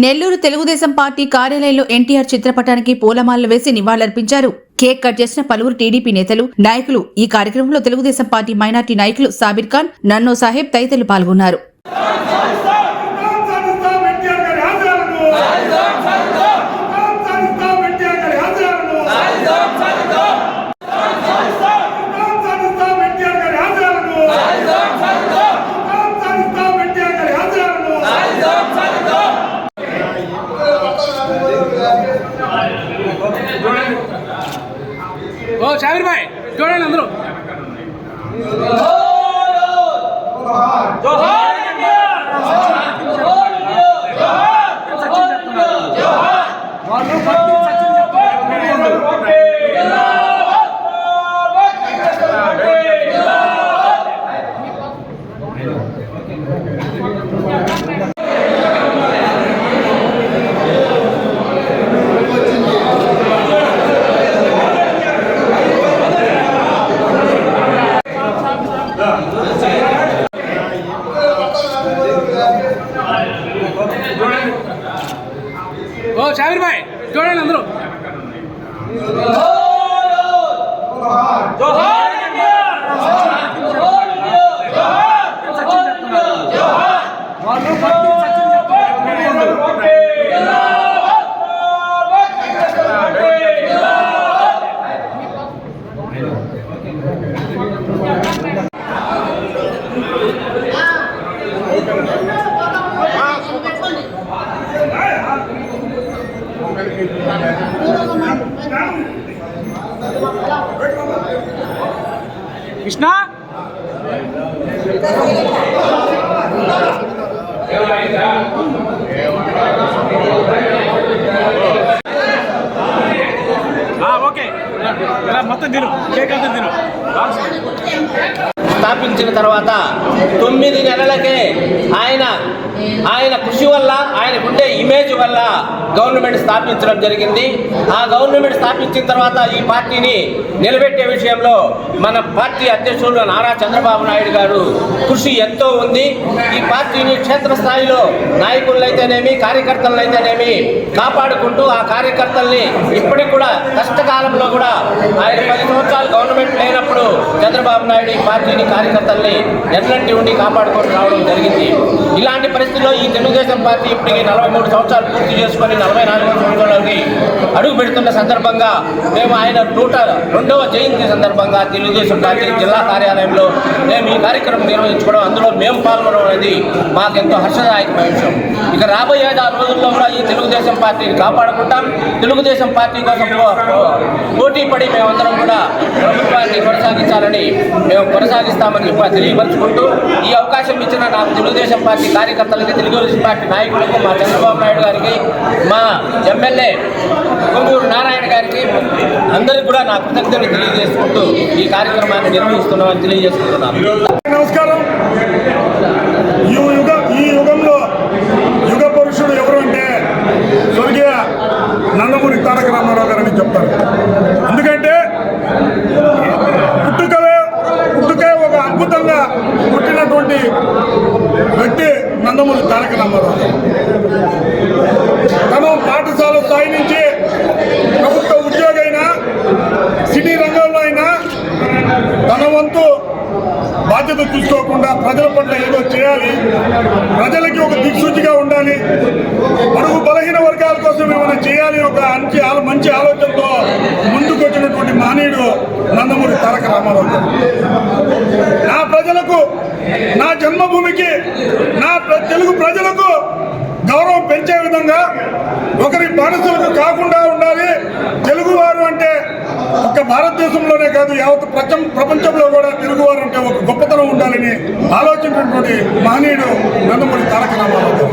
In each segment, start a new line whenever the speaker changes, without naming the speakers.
Nellore Telugu Desam party కార్యాలయంలో ఎన్టీఆర్ చిత్రపటానికి పూలమాలలు వేసి నివాళులర్పించారు. కేక్ కట్ చేసిన పలువురు టీడీపీ నేతలు నాయకులు ఈ కార్యక్రమంలో తెలుగుదేశం పార్టీ మైనార్టీ నాయకులు సాబిర్ ఖాన్ నన్నో సాహెబ్ తదితరులు పాల్గొన్నారు
సాధిస్తాం ఎన్టీఆర్ గారి ఆశయాలను సాధిస్తాం ఎన్టీఆర్ గారి ఆశయాలను సాధిస్తాం ఎన్టీఆర్ గారి ఆశయాలను సాధిస్తాం ఎన్టీఆర్ గారి ఆశయాలను
ఓ షాబీర్ బాయ్ చూడండి అందరూ. షాబీర్ భాయ్ చూడండి అందరూ. కృష్ణ? ఓకే. ఇలా మొత్తం తిను. కేక్ అంతా తిను.
స్థాపించిన తర్వాత తొమ్మిది నెలలకే ఆయన ఆయన కృషి వల్ల ఆయనకుండే ఇమేజ్ వల్ల గవర్నమెంట్ స్థాపించడం జరిగింది. ఆ గవర్నమెంట్ స్థాపించిన తర్వాత ఈ పార్టీని నిలబెట్టే విషయంలో మన పార్టీ అధ్యక్షులు నారా చంద్రబాబు నాయుడు గారు కృషి ఎంతో ఉంది. ఈ పార్టీని క్షేత్రస్థాయిలో నాయకులైతేనేమి కార్యకర్తలైతేనేమి కాపాడుకుంటూ ఆ కార్యకర్తల్ని ఇప్పటికి కూడా కష్టకాలంలో కూడా ఆయన సంవత్సరాలు గవర్నమెంట్ లేనప్పుడు చంద్రబాబు నాయుడు ఈ పార్టీని కార్యకర్తల్ని ఎన్నంటి ఉండి కాపాడుకొని రావడం జరిగింది. ఇలాంటి పరిస్థితుల్లో ఈ తెలుగుదేశం పార్టీ ఇప్పటికి నలభై మూడు సంవత్సరాలు పూర్తి చేసుకొని నలభై నాలుగు సంవత్సరాలకి అడుగు పెడుతున్న సందర్భంగా మేము ఆయన నూట రెండవ జయంతి సందర్భంగా తెలుగుదేశం పార్టీ జిల్లా కార్యాలయంలో మేము ఈ కార్యక్రమం నిర్వహించుకోవడం అందులో మేము పాల్గొనడం అనేది మాకెంతో హర్షదాయకమైన విషయం. ఇక రాబోయే ఆ రోజుల్లో కూడా ఈ తెలుగుదేశం పార్టీని కాపాడుకుంటాం. తెలుగుదేశం పార్టీ కోసం పోటీ పడి మేమందరం కూడా ప్రభుత్వాన్ని కొనసాగించాలని మేము కొనసాగిస్తామని ఇప్పుడు తెలియపరుచుకుంటూ ఈ అవకాశం ఇచ్చిన నా తెలుగుదేశం పార్టీ కార్యకర్తలకి తెలుగుదేశం పార్టీ నాయకులకు మా చంద్రబాబు నాయుడు గారికి మా ఎమ్మెల్యే కొంగూరు నారాయణ గారికి అందరికి కూడా నా కృతజ్ఞతలు తెలియజేసుకుంటూ ఈ కార్యక్రమాన్ని నిర్వహిస్తున్నామని తెలియజేసుకుంటున్నాను.
నమస్కారం. అద్భుతంగా పుట్టినటువంటి వ్యక్తి నందమూరి తారక రామారావు తను పాఠశాల స్థాయి నుంచి ప్రభుత్వ ఉద్యోగి అయినా సినీ రంగంలో అయినా తన వంతు బాధ్యత చూసుకోకుండా ప్రజల పట్ల ఏదో చేయాలి ప్రజలకి ఒక దిక్సూచిగా ఉండాలి పొరుగు బలహీన వర్గాల కోసం ఏమైనా చేయాలి ఒక మంచి ఆలోచనతో ముందుకు వచ్చినటువంటి మహనీయుడు నందమూరి తారక రామారావు నా ప్రజలకు నా జన్మభూమికి నా ప్ర- తెలుగు ప్రజలకు గౌరవం పెంచే విధంగా ఒకరి బానిసలకు కాకుండా ఉండాలి. తెలుగువారు అంటే ఒక భారతదేశంలోనే కాదు యావత్ ప్రపంచం ప్రపంచంలో కూడా తెలుగువారు అంటే ఒక గొప్పతనం ఉండాలని ఆలోచించినటువంటి మహనీయుడు నందమూరి తారక రామారావు గారు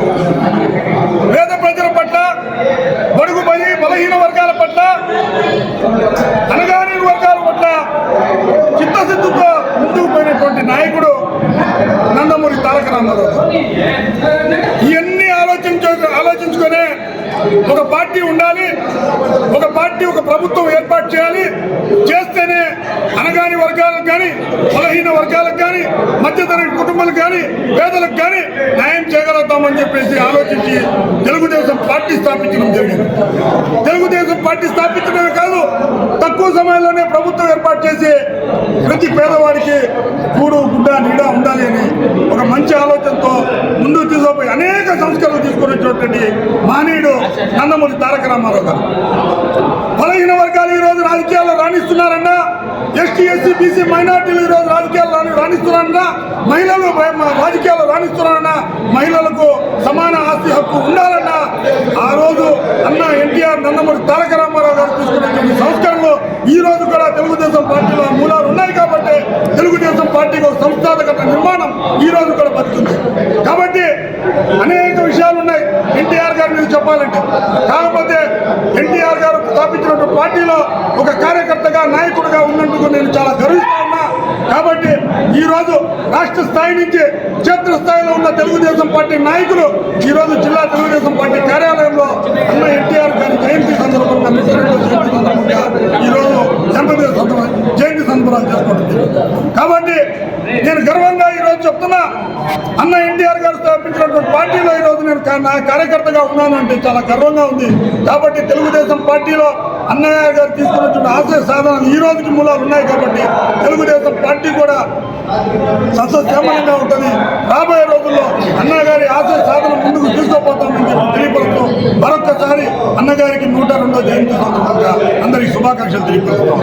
పేద ప్రజల పట్ల బడుగు బలి బలహీన వర్గాల పట్ల అనగాని వర్గాల పట్ల చిత్తశుద్ధితో ముందుకు పోయినటువంటి నాయకుడు నందమూరి తారక రామారావు గారు. ఇవన్నీ ఆలోచించ ఆలోచించుకునే ఒక పార్టీ ఉండాలి. ఒక పార్టీ ఒక ప్రభుత్వం ఏర్పాటు చేయాలి. చేస్తేనే అనగాని వర్గాలకు కానీ బలహీన వర్గాలకు కానీ మధ్యతరగతి కుటుంబాలకు కానీ పేదలకు కానీ న్యాయం చేయగలుగుతామని చెప్పేసి ఆలోచించి తెలుగుదేశం పార్టీ స్థాపించడం జరిగింది. తెలుగుదేశం పార్టీ స్థాపించడమే కాదు తక్కువ సమయంలోనే ప్రభుత్వం ఏర్పాటు చేసి ప్రతి పేదవాడికి కూడు గుడ్డ నీడ ఉండాలి అని ఒక మంచి ఆలోచనతో ముందుకు తీసుకుపోయి అనేక సంస్కరణలు తీసుకొని వచ్చినటువంటి మానేయుడు నందమూరి తారక రామారావు గారు. బలహీన వర్గాలు ఈ రోజు రాజకీయాల్లో రాణిస్తున్నారన్నా ఎస్టీ ఎస్సీ బీసీ మైనార్టీలు ఈ రోజు రాజకీయాల్లో రాణిస్తున్నారన్నా మహిళలు రాజకీయాల్లో రాణిస్తున్నారన్నా మహిళలకు సమాన ఆస్తి హక్కు ఉండాలన్నా ఆ రోజు అన్న ఎన్టీఆర్ నందమూరి తారక రామారావు గారు తీసుకున్నటువంటి సంస్కరణలు ఈ రోజు కూడా తెలుగుదేశం పార్టీలో మూలాలు పార్టీకి ఒక సంస్థాగత నిర్మాణం ఈ రోజు కూడా బతుకుంది కాబట్టి అనేక విషయాలు ఉన్నాయి. ఎన్టీఆర్ గారి మీద చెప్పాలంటే. కాకపోతే ఎన్టీఆర్ గారు స్థాపించినటువంటి పార్టీలో ఒక కార్యకర్తగా నాయకుడిగా ఉన్నందుకు నేను చాలా గర్విస్తా ఉన్నా. కాబట్టి ఈ రోజు రాష్ట్ర స్థాయి నుంచి క్షేత్ర స్థాయిలో ఉన్న తెలుగుదేశం పార్టీ నాయకులు ఈ రోజు జిల్లా తెలుగుదేశం పార్టీ కార్యాలయంలో అన్న ఎన్టీఆర్ గారి జయంతి సందర్భంగా ఈరోజు జయంతి జయంతి సంబరాలు చేసుకుంటుంది కాబట్టి నేను గర్వంగా ఈ రోజు చెప్తున్నా అన్న ఎన్టీఆర్ గారు స్థాపించినటువంటి పార్టీలో ఈ రోజు నేను నా కార్యకర్తగా ఉన్నానంటే చాలా గర్వంగా ఉంది. కాబట్టి తెలుగుదేశం పార్టీలో అన్నయ్య గారు తీసుకున్నటువంటి ఆశయ సాధనలు ఈ రోజుకి మూలాలు ఉన్నాయి కాబట్టి తెలుగుదేశం పార్టీ కూడా సస్యశ్యామలంగా ఉంటుంది. రాబోయే రోజుల్లో అన్నగారి ఆశయ సాధన ముందుకు తీసుకుపోతామని చెప్పి తెలియపరుస్తూ మరొక్కసారి అన్నగారికి నూట రెండో జయంతి సందర్భంగా అందరికీ శుభాకాంక్షలు తెలియపరుస్తాం.